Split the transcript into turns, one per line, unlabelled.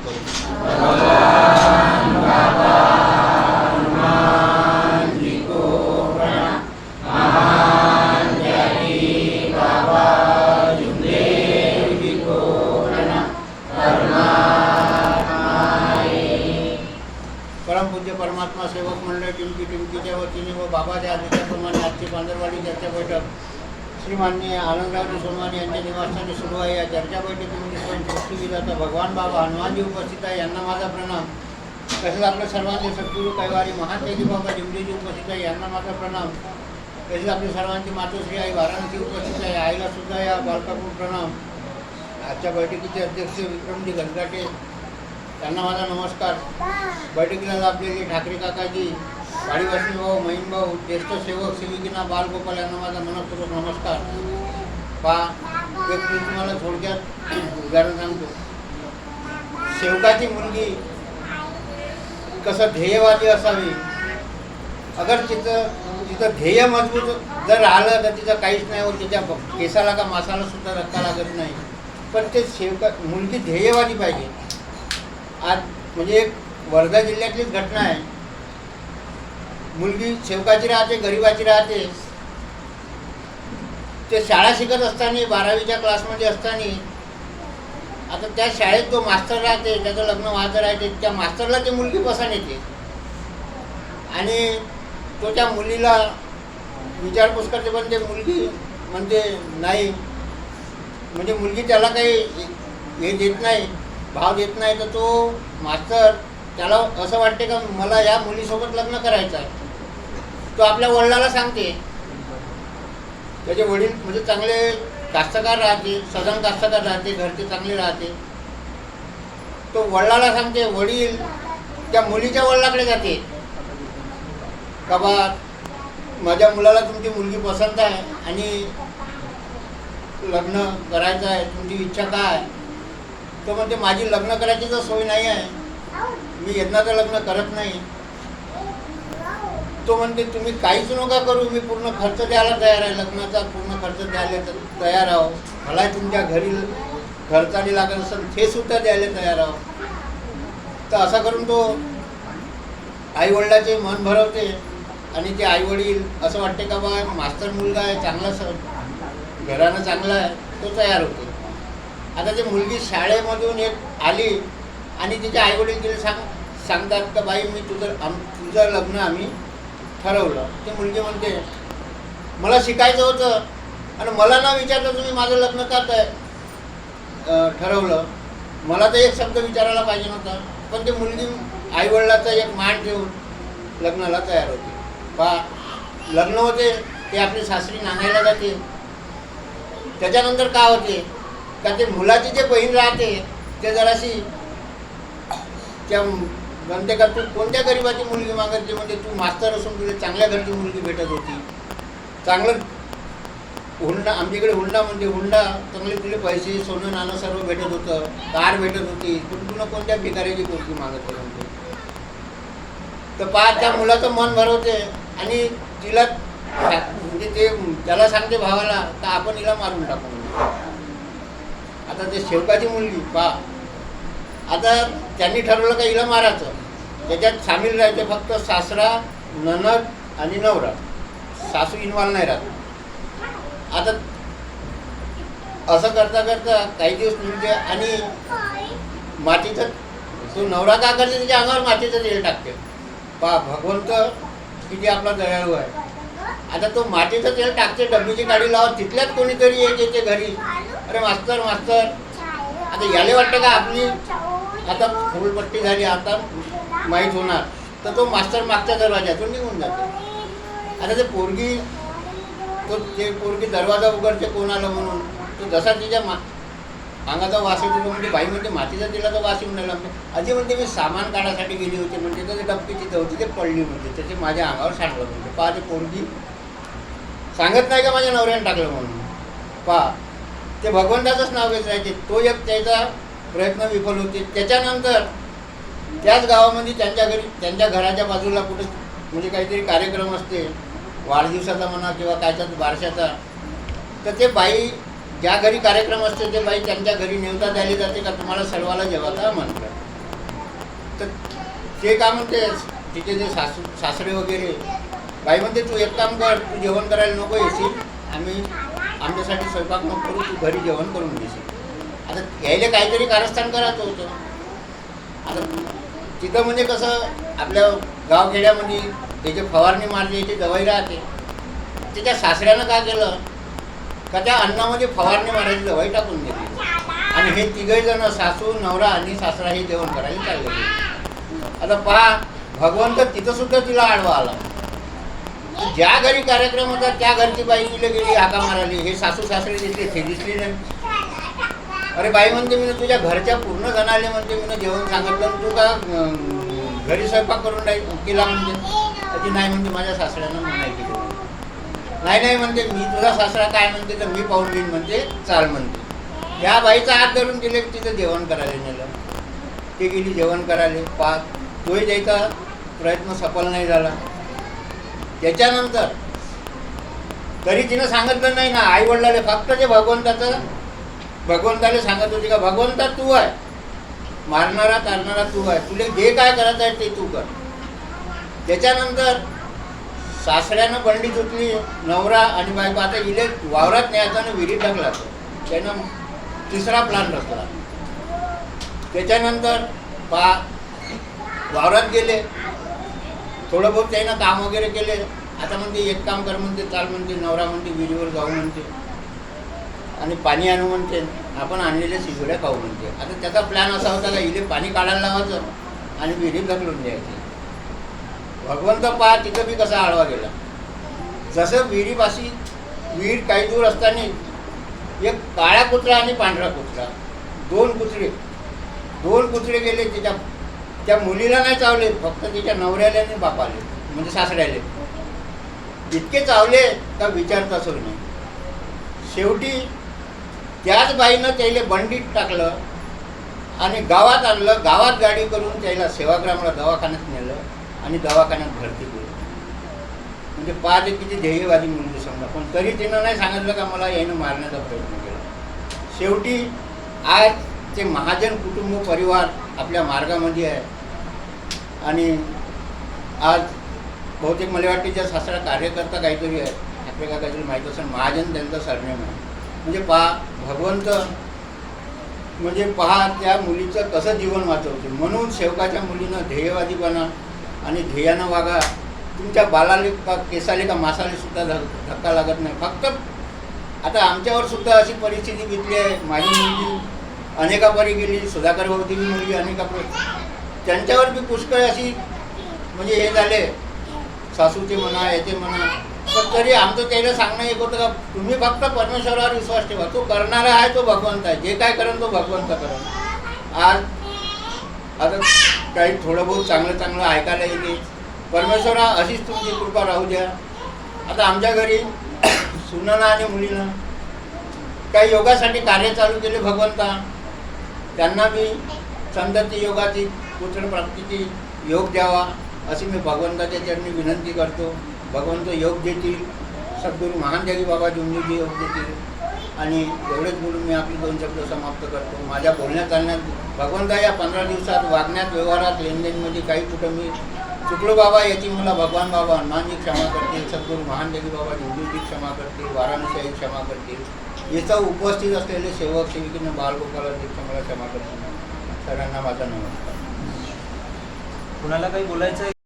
करू परमपूज्य परमात्मा सेवक मंडळ टिमकी टिमकीच्या वतीने व बाबाच्या आदेशाप्रमाणे आजची पांढरवाडी चर्चा बैठक श्री माननीय आनंदराव सोनवानी यांच्या निवासस्थानी सुरू आहे. या चर्चा बैठकीमध्ये विधाता भगवान बाबा हनुमानजी उपस्थित आहे. यांना माझा प्रणाम. तसेच आपल्या सर्वांचे सद्गुरू कैवारी महातेजी बाबा जिमडीजी उपस्थित आहे. यांना माझा प्रणाम. तसेच आपली सर्वांची मातोश्री आई वाराणसी उपस्थित आहे. आईला सुद्धा या बालकापूर प्रणाम. आजच्या बैठकीचे अध्यक्ष विक्रमजी गंगाटे त्यांना माझा नमस्कार. बैठकीला लाभलेले ठाकरे काकाजी वाडीवासी भाऊ महीन भाऊ ज्येष्ठ सेवक सेविकीना बालगोपाल यांना माझा मनपूर्वक नमस्कार. पा एक मी तुम्हाला थोडक्यात उदाहरण सांगतो. सेवकाची मुलगी कसं ध्येयवादी असावी? अगर तिचं तिचं ध्येय मजबूत जर राहिलं तर तिचं काहीच नाही होत. तिच्या केसाला का मासाला सुद्धा रक्का लागत नाही. पण ते सेवका मुलगी ध्येयवादी पाहिजे. आज म्हणजे एक वर्धा जिल्ह्यातलीच घटना आहे. मुलगी सेवकाची राहते गरिबाची राहते. ते शाळा शिकत असताना बारावीच्या क्लासमध्ये असताना आता त्या शाळेत जो मास्तर राहते त्याचं लग्न व्हायचं राहते त्या मास्तरला ती मुलगी पसंत येते. आणि तो त्या मुलीला विचारपूस करते पण ते मुलगी म्हणते नाही. म्हणजे मुलगी त्याला काही हे देत नाही भाव देत नाही तर तो मास्तर त्याला असं वाटते का मला या मुलीसोबत लग्न करायचं आहे. तो आपल्या वडिलाला सांगते. त्याचे वडील म्हणजे चांगले कास्तकार राहते सदन कास्तकार राहते घरचे चांगले राहते तो वडिलाला सांगते वडील त्या मुलीच्या वडिलाकडे जाते का बा माझ्या मुलाला तुमची मुलगी पसंत आहे आणि लग्न करायचं आहे तुमची इच्छा काय तर म्हणते माझी लग्न करायची तर सोय नाही आहे. मी यज्ञाचं लग्न करत नाही. तो म्हणते तुम्ही काहीच नका करू मी पूर्ण खर्च द्यायला तयार आहे लग्नाचा पूर्ण खर्च द्यायला त- तयार आहो. मला तुमच्या घरी खर्चाने लागत असेल ते सुद्धा द्यायला तयार आहो. तर असं करून तो आईवडिलाचे मन भरवते आणि ते आईवडील असं वाटते का बा मास्तर मुलगा आहे चांगला स घरानं चांगला आहे तो तयार होतो. आता ती मुलगी शाळेमधून एक आली आणि तिच्या आईवडील तिला सांग सांगतात का बाई मी तुझं आम तुझं लग्न आम्ही ठरवलं. ते मुलगी म्हणते मला शिकायचं होतं आणि मला ना विचारलं तुम्ही माझं लग्न करताय ठरवलं. मला तर एक शब्द विचारायला पाहिजे नव्हता पण ते मुलगी आईवडिलाचा एक मान ठेवून लग्नाला तयार होते. पा लग्न होते ते आपली सासरी नांदायला जाते. त्याच्यानंतर का होते? का ते मुलाची जे बहीण राहते ते जराशी त्या का तू कोणत्या गरिबाची मुलगी मागायची म्हणजे तू मास्तर असून तुला चांगल्या घरची मुलगी भेटत होती? चांगलं हुंडा आमच्याकडे हुंडा म्हणजे हुंडा चांगले तुले पैसे सोनं नाणं सर्व भेटत होतं कार भेटत होती. पण तुला कोणत्या भिकाऱ्याची मुलगी मागत होता? म्हणते तर पा त्या मुलाचं मन भरवते आणि तिला म्हणजे ते त्याला सांगते भावाला तर आपण हिला मारून टाकू आता ते शेवकाची मुलगी पा आता त्यांनी ठरवलं का हिला मारायचं? त्याच्यात सामील राहायचे फक्त सासरा ननद आणि नवरा. सासू इन्व्हॉल्व नाही राहत. आता असं करता करता काही दिवस म्हणजे आणि मातीचं तो नवरा का करते? त्याच्या अंगावर मातीचं तेल टाकते. पा भगवंत किती आपला दयाळू आहे. आता तो मातीचं तेल टाकते डब्बीची गाडी लावत तिथल्याच कोणीतरी एक येते घरी. अरे मास्तर मास्तर. आता याले वाटतं का आपली? आता फुलपट्टी झाली आता माहीत होणार. तर तो मास्टर मागच्या दरवाज्यातून निघून जातो. आता ते पोरगी तो ते पोरगी दरवाजा उघडते कोण आलं म्हणून तो जसा तिच्या मा अंगाचा वास येतो म्हणजे बाई म्हणते मातीचा तिला तर वास येऊन राहिला. म्हणजे अजी म्हणते मी सामान काढायसाठी गेली होती. म्हणते तर ते डबकी तिथं होती ते पडली म्हणते त्याचे माझ्या अंगावर सांडलं म्हणते पहा ते पोरगी सांगत नाही का माझ्या नवऱ्याने टाकलं म्हणून? पहा ते भगवंताचंच नाव घेत राहायचे. तो एक त्याचा प्रयत्न विफल होते. त्याच्यानंतर त्याच गावामध्ये त्यांच्या घरी त्यांच्या घराच्या बाजूला कुठे म्हणजे काहीतरी कार्यक्रम असते वाढदिवसाचा म्हणा किंवा कायचा बारशाचा तर ते बाई ज्या घरी कार्यक्रम असते ते बाई त्यांच्या घरी नेवता द्यायला जाते का तुम्हाला सर्वाला जेवायला म्हणतात. तर ते का म्हणते तिथे जे सासू सासरे वगैरे बाई म्हणते तू एक काम कर तू जेवण करायला नको येशील आम्ही आमच्यासाठी स्वयंपाक नको करू तू घरी जेवण करून घेशील. आता यायला काहीतरी कारस्थान करायचं होतं आता तिथं म्हणजे कसं आपल्या गावखेड्यामध्ये त्याची फवारणी मारली याची दवाई राहते. त्याच्या सासऱ्यानं काय केलं का त्या अन्नामध्ये फवारणी मारायची दवाई टाकून दिली. आणि हे तिघही जण सासू नवरा आणि सासरा हे जेवण करायला चालले आता पहा भगवंत तिथं सुद्धा तिला आडवा आला. ज्या घरी कार्यक्रम होता त्या घरची बाई तिला गेली हाका मारायली हे सासू सासरे दिसले ते दिसली नाही. अरे बाई म्हणते मी तुझ्या घरच्या पूर्ण जणाले म्हणते मी जेवण सांगितलं तू का घरी स्वयंपाक करून नाही केला म्हणते. ती नाही म्हणते माझ्या सासऱ्यानं नाही केली नाही नाही म्हणते मी तुझा सासरा काय म्हणते तर मी पाहून घेईन म्हणते चाल म्हणते. या बाईचा हात धरून दिले तिचं जेवण करायला नेलं. ते गेली जेवण करायला पाच तोही द्यायचा प्रयत्न सफल नाही झाला. त्याच्यानंतर तरी तिनं सांगितलं नाही ना आई वडिलाले फक्त जे भगवंताचं भगवंताला सांगत होते का भगवंता तू आहे मारणारा तारणारा तू आहे तुला जे काय करायचं आहे ते तू कर. त्याच्यानंतर सासऱ्यानं बंडी तुटली नवरा आणि बायको आता इले वावरात न्यायचा आणि विहिरीत टाकला त्यानं तिसरा प्लान रचला. त्याच्यानंतर पा वावरात गेले. थोडं बहुत त्यानं काम वगैरे केले. आता म्हणते एक काम कर म्हणते चाल म्हणते नवरा म्हणते विहिरीवर जाऊ म्हणते. आणि पाणी आणू म्हणते. आपण आणलेले शिजोड्या खाऊ म्हणते. आता त्याचा प्लॅन असा होता का इथे पाणी काढायला लावायचं आणि विहिरी ढकलून द्यायची. भगवंत पहा तिथं बी कसा आळवा गेला. जसं विहिरीपाशी विहीर काही दूर असताना एक काळा कुत्रा आणि पांढरा कुत्रा. दोन कुत्रे. दोन कुत्रे गेले तिच्या त्या मुलीला नाही चावले फक्त तिच्या नवऱ्याला आणि बापाले म्हणजे सासऱ्याले. इतके चावले का विचारताच नाही. शेवटी त्याच बाईनं त्याला बंडीत टाकलं आणि गावात आणलं गावात गाडी करून त्याला सेवाग्रामला दवाखान्यात नेलं आणि दवाखान्यात भरती केलं. म्हणजे पाच किती ध्येयवादी मुलगी समजा. पण तरी तिनं नाही सांगितलं का मला यानं मारण्याचा प्रयत्न केला. शेवटी आज ते महाजन कुटुंब परिवार आपल्या मार्गामध्ये आहे. आणि आज बहुतेक मला वाटते ज्या सासरा कार्यकर्ता काहीतरी आहे आपल्याला काहीतरी माहीत असेल महाजन त्यांचा सरनेम आहे. म्हणजे पहा भगवंत म्हणजे पहा त्या मुलीचं कसं जीवन वाचवते. म्हणून सेवकाच्या मुलीनं ध्येयवादीपणा आणि ध्येयानं वागा. तुमच्या बालाले का केसाले का मासाले सुद्धा धक- धक्का लागत नाही. फक्त आता आमच्यावर सुद्धा अशी परिस्थिती घेतली आहे. माझी मुलगी अनेकापरी गेली. सुधाकर भाऊची मुलगी अनेकापरी. त्यांच्यावर बी पुष्कळ अशी म्हणजे हे झाले. सासूचे म्हणा याचे म्हणा पण तरी आमचं त्याला सांगणं एक होतं का तुम्ही फक्त परमेश्वरावर विश्वास ठेवा. तो करणारा आहे तो भगवंत आहे. जे काय करेल तो भगवंत करेल. आज आता काही थोडं बहुत चांगलं चांगलं ऐकायला येते परमेश्वरा अशीच तुमची कृपा राहू द्या. आता आमच्या घरी सुनाना आणि मुलीनं काही योगासाठी कार्य चालू केले भगवंता. त्यांना मी संतती योगाची पुत्रप्राप्तीची योग द्यावा अशी मी भगवंताच्या चरणी विनंती करतो. भगवंत योग देतील. सद्गुरू महान जगी बाबा जुंजीजी योग देतील. आणि एवढेच बोलून मी आपली दोन शब्द समाप्त करतो. माझ्या बोलण्यात चालण्यात भगवंता या पंधरा दिवसात वागण्यात व्यवहारात लेनदेनमध्ये काही कुठं मी चुकलो बाबा याची मला भगवान बाबा हनुमानजी क्षमा करतील सद्गुरू महान जगी बाबा जुंजीजी क्षमा करतील वाराणसी क्षमा करतील. इथं उपस्थित असलेले सेवक सेविकेनं बालगोपाला दीक्षा मला क्षमा करतील. सगळ्यांना माझा नमस्कार.
कुणाला काही बोलायचं आहे